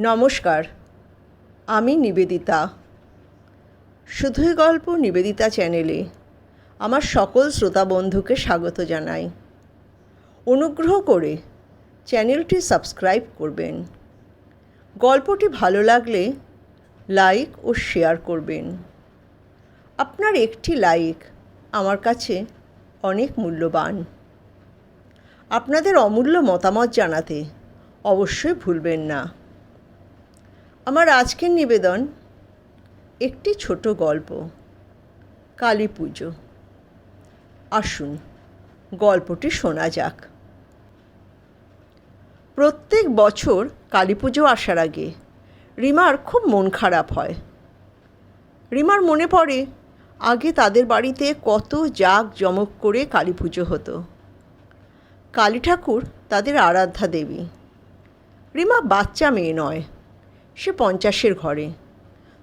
নমস্কার, আমি নিবেদিতা। শুধুই গল্প নিবেদিতা চ্যানেলে আমার সকল শ্রোতা বন্ধুকে স্বাগত জানাই। অনুগ্রহ করে চ্যানেলটি সাবস্ক্রাইব করবেন। গল্পটি ভালো লাগলে লাইক ও শেয়ার করবেন। আপনার একটি লাইক আমার কাছে অনেক মূল্যবান। আপনাদের অমূল্য মতামত জানাতে অবশ্যই ভুলবেন না। আমার আজকের নিবেদন একটি ছোট গল্প, কালী পুজো। আসুন, গল্পটি শোনা যাক। প্রত্যেক বছর কালী পুজো আসার আগে রিমার খুব মন খারাপ হয়। রিমার মনে পড়ে, আগে তাদের বাড়িতে কত জাঁক জমক করে কালী পুজো হতো। কালী ঠাকুর তাদের আরাধ্যা দেবী। রিমা বাচ্চা মেয়ে নয় সে পঞ্চাশের ঘরে।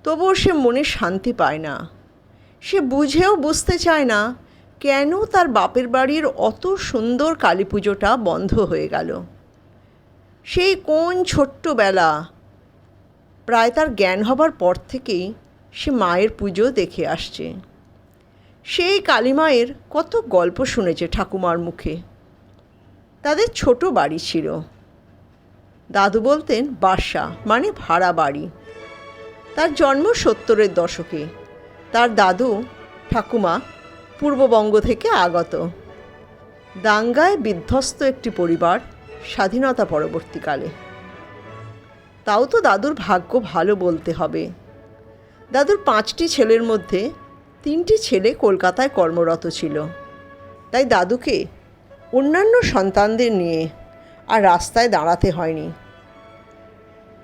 তবুও সে মনে শান্তি পায় না। সে বুঝেও বুঝতে চায় না কেন তার বাপের বাড়ির অত সুন্দর কালী পুজোটা বন্ধ হয়ে গেল। সেই কোন ছোট্টবেলা। প্রায় তার জ্ঞান হবার পর থেকেই সে মায়ের পুজো দেখে আসছে। সেই কালীমায়ের কত গল্প শুনেছে ঠাকুমার মুখে। তাদের ছোট বাড়ি ছিল। দাদু বলতেন, বাসা মানে ভাড়া বাড়ি। তার জন্ম সত্তরের দশকে। তার দাদু, ঠাকুমা, পূর্ববঙ্গ থেকে আগত। দাঙ্গায় বিধ্বস্ত একটি পরিবার স্বাধীনতা পরবর্তীকালে। তাও তো দাদুর ভাগ্য ভালো বলতে হবে। দাদুর পাঁচটি ছেলের মধ্যে তিনটি ছেলে কলকাতায় কর্মরত ছিল। তাই দাদুকে অন্যান্য সন্তানদের নিয়ে আর রাস্তায় দাঁড়াতে হয়নি।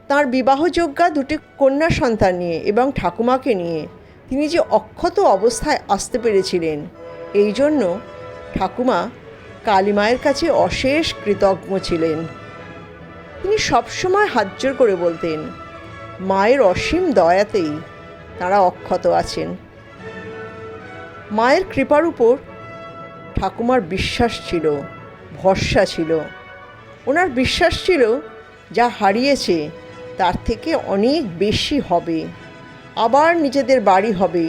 তার বিবাহযোগ্যা দুটি কন্যা সন্তান নিয়ে এবং ঠাকুমাকে নিয়ে তিনি যে অক্ষত অবস্থায় আসতে পেরেছিলেন, এই জন্য ঠাকুমা কালীমায়ের কাছে অশেষ কৃতজ্ঞ ছিলেন। তিনি সবসময় হাজ্জর করে বলতেন, মায়ের অসীম দয়াতেই তারা অক্ষত আছেন। মায়ের কৃপার উপর ঠাকুমার বিশ্বাস ছিল, ভরসা ছিল। ওনার বিশ্বাস ছিল যা হারিয়েছে তার থেকে অনেক বেশি হবে। আবার নিজেদের বাড়ি হবে,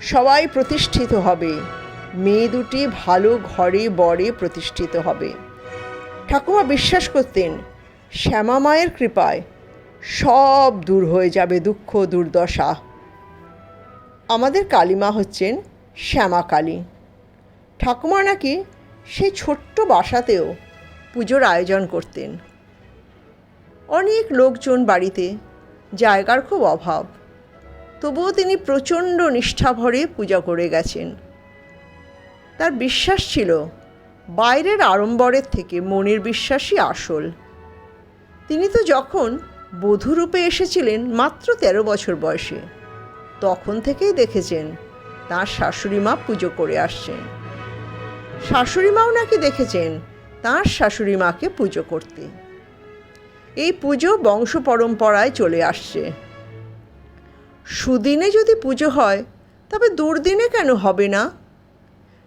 সবাই প্রতিষ্ঠিত হবে, মেয়ে দুটি ভালো ঘরে বরে প্রতিষ্ঠিত হবে। ঠাকুমা বিশ্বাস করতেন, শ্যামা মায়ের কৃপায় সব দূর হয়ে যাবে দুঃখ দুর্দশা। আমাদের কালীমা হচ্ছেন শ্যামা কালী। ঠাকুমা নাকি সেই ছোট্ট বাসাতেও পুজোর আয়োজন করতেন। অনেক লোকজন বাড়িতে জায়গার খুব অভাব। তবুও তিনি প্রচণ্ড নিষ্ঠাভরে পূজা করে গেছেন। তার বিশ্বাস ছিল, বাইরের আড়ম্বরের থেকে মনের বিশ্বাসই আসল। তিনি তো যখন বধূরূপে এসেছিলেন মাত্র তেরো বছর বয়সে, তখন থেকেই দেখেছেন তার শাশুড়ি মা পুজো করে আসছেন। শাশুড়ি মাও নাকি দেখেছেন তাঁর শাশুড়ি মাকে পুজো করতে। এই পুজো বংশ পরম্পরায় চলে আসছে। সুদিনে যদি পুজো হয়, তবে দুর্দিনে কেন হবে না?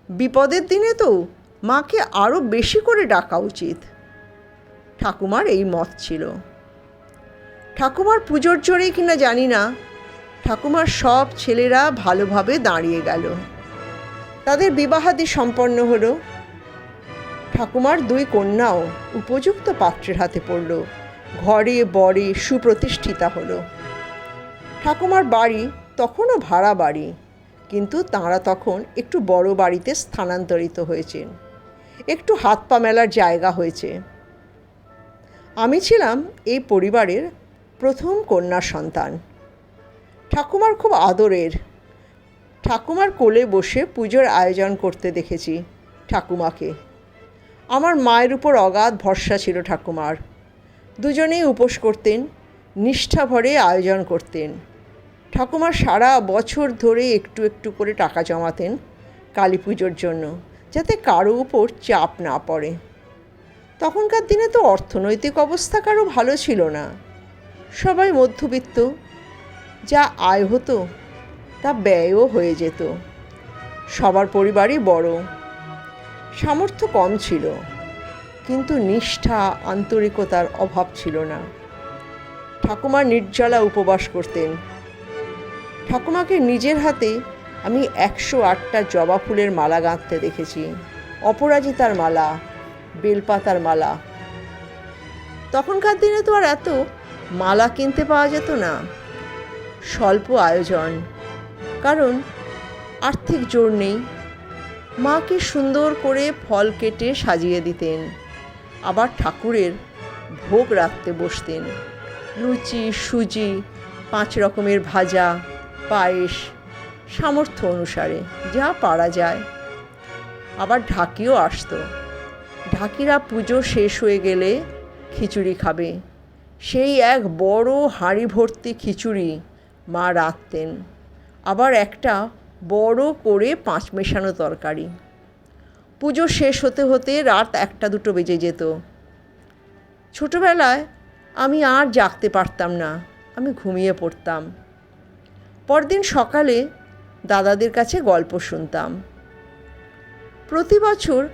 বিপদের দিনে তো মাকে আরও বেশি করে ডাকা উচিত। ঠাকুমার এই মত ছিল। ঠাকুমার পুজোর জোরেই কিনা জানি না, ঠাকুমার সব ছেলেরা ভালোভাবে দাঁড়িয়ে গেল। তাদের বিবাহাদি সম্পন্ন হলো। ঠাকুমার দুই কন্যাও উপযুক্ত পাত্রের হাতে পড়ল। ঘরে, বরে সুপ্রতিষ্ঠিতা হলো। ঠাকুমার বাড়ি তখনও ভাড়া বাড়ি, কিন্তু তাঁরা তখন একটু বড় বাড়িতে স্থানান্তরিত হয়েছেন। একটু হাত পা মেলার জায়গা হয়েছে। আমি ছিলাম এই পরিবারের প্রথম কন্যা সন্তান। ঠাকুমার খুব আদরের। ঠাকুমার কোলে বসে পুজোর আয়োজন করতে দেখেছি ঠাকুমাকে। আমার মায়ের উপর অগাধ ভরসা ছিল ঠাকুমার। দুজনেই উপোস করতেন, নিষ্ঠা ভরে আয়োজন করতেন। ঠাকুমা সারা বছর ধরে একটু একটু করে টাকা জমাতেন কালী পুজোর জন্য, যাতে কারও উপর চাপ না পড়ে। তখনকার দিনে তো অর্থনৈতিক অবস্থা কারও ভালো ছিল না। সবাই মধ্যবিত্ত, যা আয় হতো তা ব্যয়ও হয়ে যেত। সবার পরিবারই বড়। সামর্থ্য কম ছিল, কিন্তু নিষ্ঠা, আন্তরিকতার অভাব ছিল না। ঠাকুমা নির্জলা উপবাস করতেন। ঠাকুমাকে নিজের হাতে আমি একশো আটটা জবা ফুলের মালা গাঁথতে দেখেছি। অপরাজিতার মালা, বেলপাতার মালা। তখনকার দিনে তো আর এত মালা কিনতে পাওয়া যেত না। স্বল্প আয়োজন, কারণ আর্থিক জোর নেই। মাকে সুন্দর করে ফল কেটে সাজিয়ে দিতেন। আবার ঠাকুরের ভোগ রাখতে বসতেন। লুচি, সুজি, পাঁচ রকমের ভাজা, পায়েস, সামর্থ্য অনুসারে যা পারা যায়। আবার ঢাকিও আসতো। ঢাকিরা পুজো শেষ হয়ে গেলে খিচুড়ি খাবে। সেই এক বড় হাঁড়ি ভর্তি খিচুড়ি মা রাখতেন। আবার একটা বড় করে পাঁচ মেশানো তরকারি। পুজো শেষ হতে হতে রাত একটা দুটো বেজে যেত। ছোটোবেলায় আমি আর জাগতে পারতাম না, আমি ঘুমিয়ে পড়তাম। পরদিন সকালে দাদাদের কাছে গল্প শুনতাম। প্রতি বছর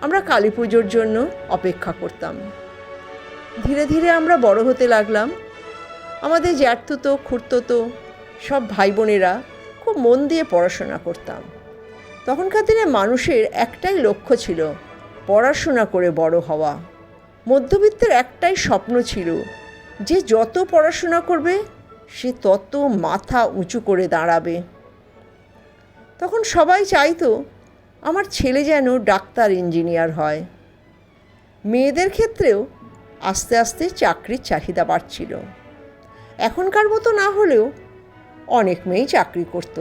আমরা কালী পুজোর জন্য অপেক্ষা করতাম। ধীরে ধীরে আমরা বড় হতে লাগলাম। আমাদের জ্যাঠতুতো, খুঁড়তুতো, সব ভাই বোনেরা খুব মন দিয়ে পড়াশোনা করতাম। তখনকার দিনে মানুষের একটাই লক্ষ্য ছিল পড়াশোনা করে বড় হওয়া। মধ্যবিত্তের একটাই স্বপ্ন ছিল যে যত পড়াশোনা করবে, সে তত মাথা উঁচু করে দাঁড়াবে। তখন সবাই চাইতো, আমার ছেলে যেন ডাক্তার, ইঞ্জিনিয়ার হয়। মেয়েদের ক্ষেত্রেও আস্তে আস্তে চাকরির চাহিদা বাড়ছিল। এখনকার মতো না হলেও অনেক মেয়েই চাকরি করত।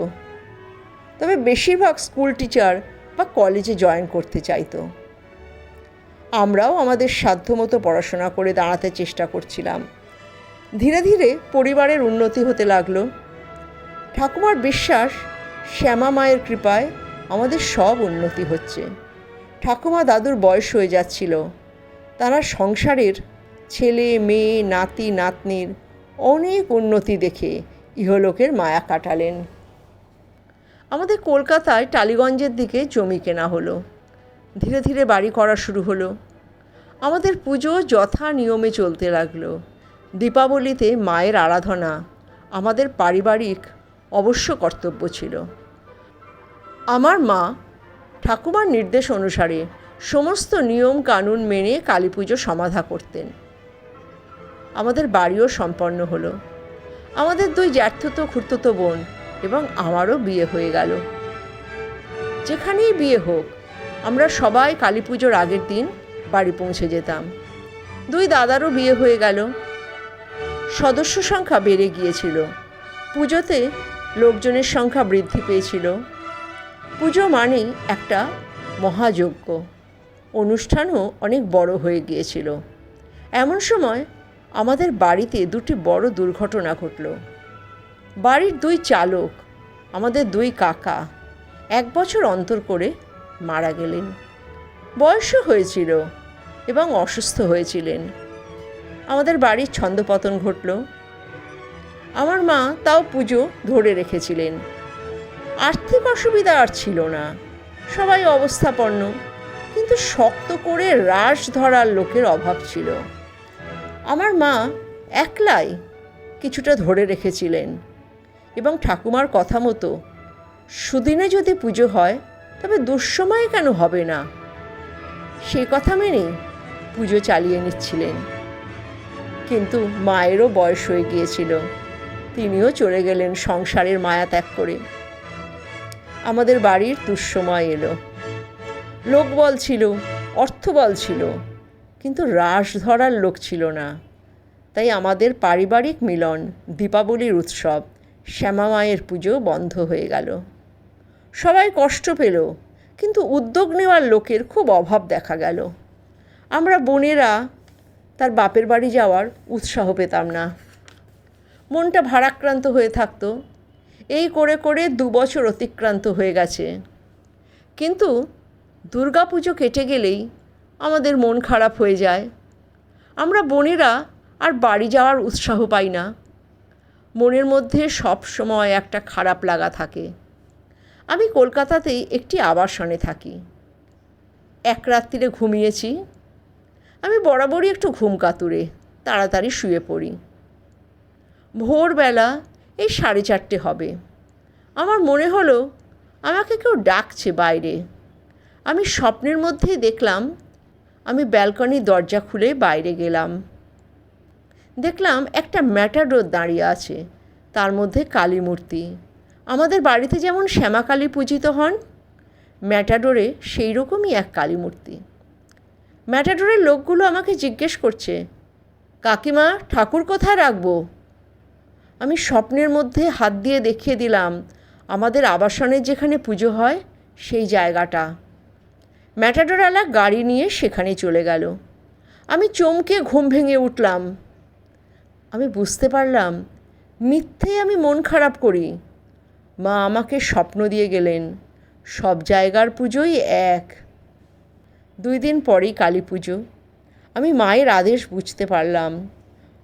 তবে বেশিরভাগ স্কুল টিচার বা কলেজে জয়েন করতে চাইতো। আমরাও আমাদের সাধ্যমতো পড়াশোনা করে দাঁড়াতে চেষ্টা করছিলাম। ধীরে ধীরে পরিবারের উন্নতি হতে লাগল। ঠাকুমার বিশ্বাস, শ্যামা মায়ের কৃপায় আমাদের সব উন্নতি হচ্ছে। ঠাকুমা দাদুর বয়স হয়ে যাচ্ছিল। তারা সংসারের ছেলে, মেয়ে, নাতি, নাতনির অনেক উন্নতি দেখে ইহলোকের মায়া কাটালেন। আমাদের কলকাতায় টালিগঞ্জের দিকে জমি কেনা হলো। ধীরে ধীরে বাড়ি করা শুরু হলো। আমাদের পুজো যথা নিয়মে চলতে লাগল। দীপাবলিতে মায়ের আরাধনা আমাদের পারিবারিক অবশ্য কর্তব্য ছিল। আমার মা ঠাকুমার নির্দেশ অনুসারে সমস্ত নিয়ম কানুন মেনে কালী পুজো সমাধা করতেন। আমাদের বাড়িও সম্পন্ন হলো। আমাদের দুই জ্যাঠতো খুঁড়তো বোন এবং আমারও বিয়ে হয়ে গেল। যেখানেই বিয়ে হোক, আমরা সবাই কালী পুজোর আগের দিন বাড়ি পৌঁছে যেতাম। দুই দাদারও বিয়ে হয়ে গেল। সদস্য সংখ্যা বেড়ে গিয়েছিল। পুজোতে লোকজনের সংখ্যা বৃদ্ধি পেয়েছিল। পুজো মানেই একটা মহাযজ্ঞ। অনুষ্ঠানও অনেক বড় হয়ে গিয়েছিল। এমন সময় আমাদের বাড়িতে দুটি বড় দুর্ঘটনা ঘটল। বাড়ির দুই চালক, আমাদের দুই কাকা এক বছর অন্তর করে মারা গেলেন। বয়সও হয়েছিল এবং অসুস্থ হয়েছিলেন। আমাদের বাড়ির ছন্দপতন ঘটল। আমার মা তাও পুজো ধরে রেখেছিলেন। আর্থিক অসুবিধা আর ছিল না। সবাই অবস্থাপন্ন, কিন্তু শক্ত করে রাশ ধরার লোকের অভাব ছিল। আমার মা একলাই কিছুটা ধরে রেখেছিলেন এবং ঠাকুমার কথা মতো সুদিনে যদি পুজো হয়, তবে দুঃসময়ে কেন হবে না? সেই কথা মেনে পুজো চালিয়ে নিচ্ছিলেন। কিন্তু মায়েরও বয়স হয়ে গিয়েছিল। তিনিও চলে গেলেন সংসারের মায়া ত্যাগ করে। আমাদের বাড়ির দুঃসময় এলো। লোকবল ছিল, অর্থবল ছিল। কিন্তু রাস ধরার লোক ছিল না। তাই আমাদের পারিবারিক মিলন, দীপাবলির উৎসব শ্যামা মায়ের পুজো বন্ধ হয়ে গেল। সবাই কষ্ট পেল, কিন্তু উদ্যোগ নেওয়ার লোকের খুব অভাব দেখা গেল। আমরা বোনেরা তার বাপের বাড়ি যাওয়ার উৎসাহ পেতাম না। মনটা ভারাক্রান্ত হয়ে থাকতো। এই করে করে দু বছর অতিক্রান্ত হয়ে গেছে। কিন্তু দুর্গাপুজো কেটে গেলেই আমাদের মন খারাপ হয়ে যায়। আমরা বোনেরা আর বাড়ি যাওয়ার উৎসাহ পাই না। মনের মধ্যে সব সময় একটা খারাপ লাগা থাকে। আমি কলকাতাতেই একটি আবাসনে থাকি। এক রাত্রিরে ঘুমিয়েছি। আমি বরাবরই একটু ঘুম কাতুরে, তাড়াতাড়ি শুয়ে পড়ি। ভোরবেলা এই সাড়ে চারটে হবে। আমার মনে হলো, আমাকে কেউ ডাকছে বাইরে। আমি স্বপ্নের মধ্যেই দেখলাম আমি ব্যালকনির দরজা খুলে বাইরে গেলাম। দেখলাম একটা ম্যাটাডোর দাঁড়িয়ে আছে, তার মধ্যে কালী মূর্তি আমাদের বাড়িতে যেমন শ্যামা কালী পূজিত হন, ম্যাটাডোরে সেই রকমই এক কালী মূর্তি ম্যাটাডোরের লোকগুলো আমাকে জিজ্ঞেস করছে, কাকিমা, ঠাকুর কোথায় রাখব? আমি স্বপ্নের মধ্যে হাত দিয়ে দেখিয়ে দিলাম, আমাদের আবাসনের যেখানে পুজো হয়, সেই জায়গাটা। ম্যাটাডোরওয়ালা গাড়ি নিয়ে সেখানে চলে গেল। আমি চমকে ঘুম ভেঙে উঠলাম। আমি বুঝতে পারলাম মিথ্যেই আমি মন খারাপ করি। মা আমাকে স্বপ্ন দিয়ে গেলেন, সব জায়গার পুজোই এক। দুই দিন পরেই কালী পুজো। আমি মায়ের আদেশ বুঝতে পারলাম।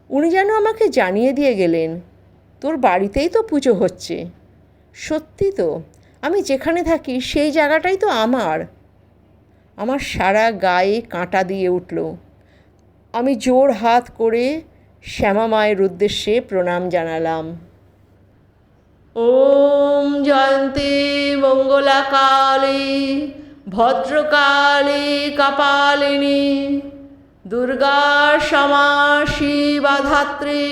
উনি যেন আমাকে জানিয়ে দিয়ে গেলেন, তোর বাড়িতেই তো পুজো হচ্ছে। সত্যি তো, আমি যেখানে থাকি সেই জায়গাটাই তো আমার। আমার সারা গায়ে কাঁটা দিয়ে উঠল। আমি জোর হাত করে শ্যামা মায়ের উদ্দেশ্যে প্রণাম জানালাম। ওম জয়ন্তী মঙ্গলা কালী ভদ্রকালী কপালিনী, দুর্গা সমা শিবা ধাত্রী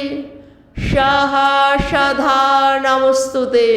সাহা সাধা নমস্তুতে।